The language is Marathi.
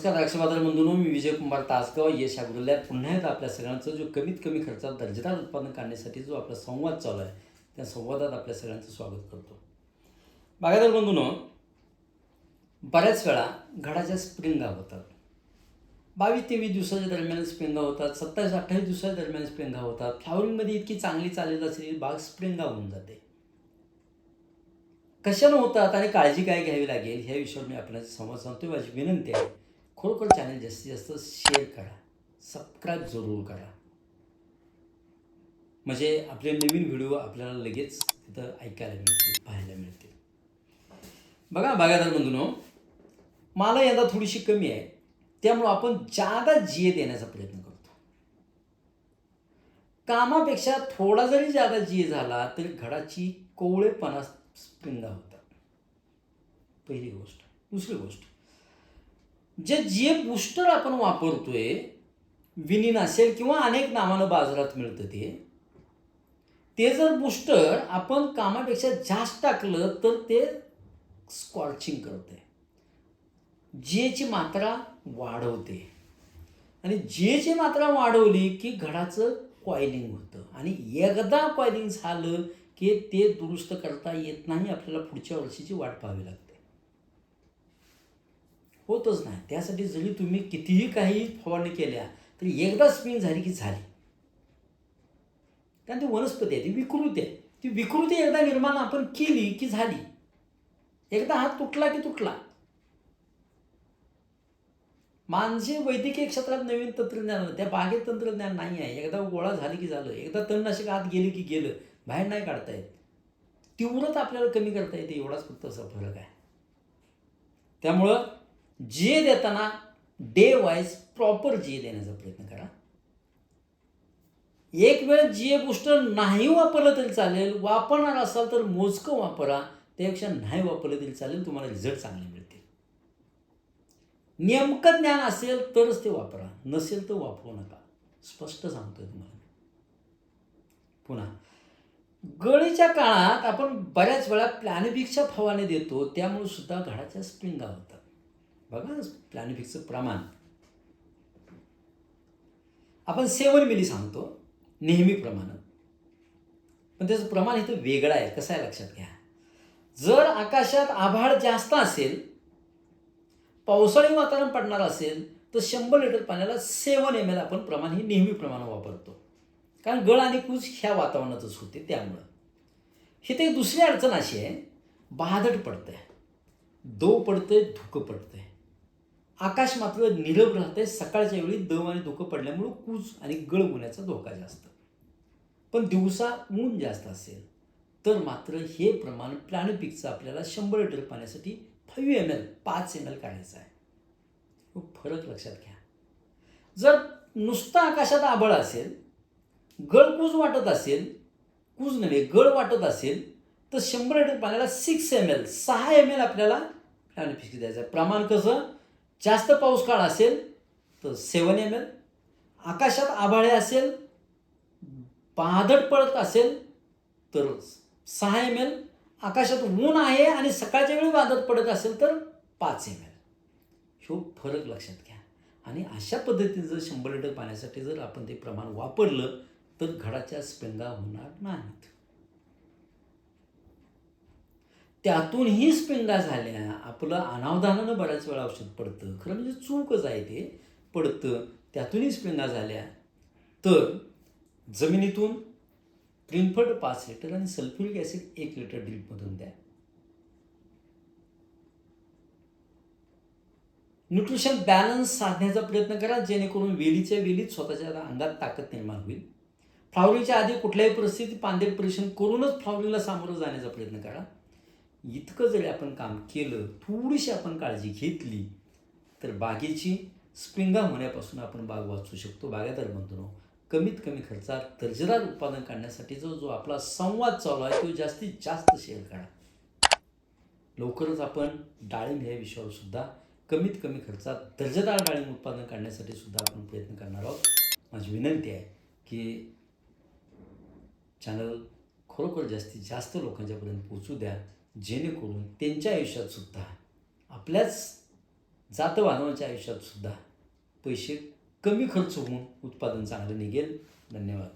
नमस्कार राक्षबाजार बंधूनो मी विजय कुमार तासगाव. यश अग्रल्यात पुन्हा एकदा आपल्या सगळ्यांचं जो कमीत कमी खर्चात दर्जेदार उत्पादन काढण्यासाठी जो आपला संवाद चालू आहे त्या संवादात आपल्या सगळ्यांचं स्वागत करतो. बागायदार बंधूनो बऱ्याच वेळा घडाच्या स्प्रिंगा होतात. बावीस तेवीस दिवसाच्या दरम्यान स्प्रिंगा होतात सत्तावीस अठ्ठावीस दिवसाच्या दरम्यान स्प्रिंगा होतात. फ्लावरिंगमध्ये इतकी चांगली चालत असेल बाग स्प्रिंगा होऊन जाते. कशानं होतात आणि काळजी काय घ्यावी लागेल ह्या विषयावर मी आपल्याला संवाद सांगतो माझी विनंती आहे खरोखर चॅनल जास्तीत जास्त शेअर करा. सबस्क्राईब जरूर करा. म्हणजे आपले नवीन व्हिडिओ आपल्याला लगेच तिथं ऐकायला मिळतील पाहायला मिळतील. बघा बागायदार बंधूनो मला यंदा थोडीशी कमी आहे. त्यामुळं आपण जादा जिये देण्याचा प्रयत्न करतो. कामापेक्षा थोडा जरी जादा जिये झाला तरी घडाची कोवळेपणा स्प्रिंगा होतात. पहिली गोष्ट. दुसरी गोष्ट जे जे बूस्टर आपण वापरतोय विनिन असेल किंवा अनेक नावानं बाजारात मिळतं ते ते जर बूस्टर आपण कामापेक्षा जास्त टाकलं तर ते स्कॉर्चिंग करते जेची मात्रा वाढवते. आणि जेची मात्रा वाढवली की घडाचं कॉइलिंग होतं. आणि एकदा कॉइलिंग झालं की ते दुरुस्त करता येत नाही आपल्याला पुढच्या वर्षीची वाट पाहावी लागते. होतच नाही. त्यासाठी जरी तुम्ही कितीही काही फवारणी केल्या तरी एकदा स्पिन झाली की झाली. कारण ती वनस्पती आहे ती विकृती आहे. ती विकृती एकदा निर्माण आपण केली की झाली. एकदा हात तुटला की तुटला. माणसे वैद्यकीय क्षेत्रात नवीन तंत्रज्ञान त्या बागेत तंत्रज्ञान नाही आहे. एकदा गोळा झाली की झालं. एकदा तणनाशक आत गेले की गेलं. बाहेर नाही काढता येत. तीव्रता आपल्याला कमी करता येते. एवढाच फक्त असा फरक आहे. त्यामुळं जे देताना डे वाईज प्रॉपर जे देण्याचा प्रयत्न करा. एक वेळ जे बूस्टर नाही वापरलं तरी चालेल वापरणार असाल तर मोजकं वापरा त्यापेक्षा नाही वापरलं तरी चालेल तुम्हाला रिझल्ट चांगले मिळतील. नेमकं ज्ञान असेल तरच ते वापरा नसेल तर वापरू नका. स्पष्ट सांगतोय तुम्हाला पुन्हा गळीच्या काळात आपण बऱ्याच वेळा प्लॅनबिकच्या फवाने देतो त्यामुळे सुद्धा घडाच्या स्प्रिंगा होतात. बघा प्लॅनिफिक्सचं प्रमाण. आपण सेवन मिली सांगतो नेहमीप्रमाणे पण त्याचं प्रमाण इथं वेगळं आहे कसं आहे लक्षात घ्या. जर आकाशात आभाळ जास्त असेल पावसाळी वातावरण पडणार असेल तर शंभर लिटर पाण्याला सेवन एम एल आपण प्रमाण हे नेहमी प्रमाण वापरतो. कारण गळ आणि कूज ह्या वातावरणातच होते त्यामुळं. इथे ते दुसरी अडचण अशी आहे बादट पडतंय. पडतं आहे धुकं पडतंय. आकाश मात्र निरभ राहतंय. सकाळच्या वेळी दम आणि धुकं पडल्यामुळं कूज आणि गळ होण्याचा धोका जास्त. पण दिवसा ऊन जास्त असेल तर मात्र हे प्रमाण प्लॅनपिकचं आपल्याला शंभर लिटर पाण्यासाठी फाईव्ह एम एल पाच एम एल काढायचं आहे. हो, फरक लक्षात घ्या. जर नुसता आकाशात आबळ असेल गळ कूज वाटत असेल कूज नव्हे गळ वाटत असेल तर शंभर लिटर पाण्याला सिक्स एम एल सहा एम एल आपल्याला प्लॅनपिक्स द्यायचं आहे. प्रमाण कसं? जास्त पाऊस काळ असेल तर सेवन एम एल आकाशात आभाळे असेल बादट पडत असेल तर सहा एम एल आकाशात ऊन आहे आणि सकाळच्या वेळी वादळ पडत असेल तर पाच एम एल. ह्यो फरक लक्षात घ्या. आणि अशा पद्धतीने जर शंभर लिटर पाण्यासाठी जर आपण ते प्रमाण वापरलं तर घडाच्या स्प्रिंगा होणार नाहीत. त्यातूनही स्पिंगा झाल्या. आपलं अनावधानानं बऱ्याच वेळा औषध पडतं. खरं म्हणजे चूकच आहे ते. पडतं. त्यातूनही स्पिंगा झाल्या. तर जमिनीतून क्रिमफट पाच लिटर आणि सल्फ्युरिक ॲसिड एक लिटर ड्रिपमधून द्या. न्यूट्रिशन बॅलन्स साधण्याचा प्रयत्न करा जेणेकरून वेलीच्या वेलीत स्वतःच्या अंगात ताकद निर्माण होईल. फ्लावरिंगच्या आधी कुठल्याही परिस्थितीत पांदेट परीक्षण करूनच फ्लावरिंगला सामोरं जाण्याचा प्रयत्न करा. इतकं जरी आपण काम केलं थोडीशी आपण काळजी घेतली तर बागेची स्प्रिंगा होण्यापासून आपण बाग वाचू शकतो. बागायदार म्हणतो कमीत कमी खर्चात दर्जेदार उत्पादन काढण्यासाठी जो आपला संवाद चालू आहे तो जास्तीत जास्त शेअर करा लवकरच आपण डाळिंब ह्या विषयावर सुद्धा कमीत कमी खर्चात दर्जेदार डाळिंब उत्पादन काढण्यासाठी सुद्धा आपण प्रयत्न करणार आहोत. माझी विनंती आहे की चॅनल खरोखर जास्तीत जास्त लोकांच्यापर्यंत पोचू द्या. जेणेकरून त्यांच्या आयुष्यातसुद्धा आपल्याच जातं आयुष्यातसुद्धा पैसे कमी खर्च होऊन उत्पादन चांगलं निघेल. धन्यवाद.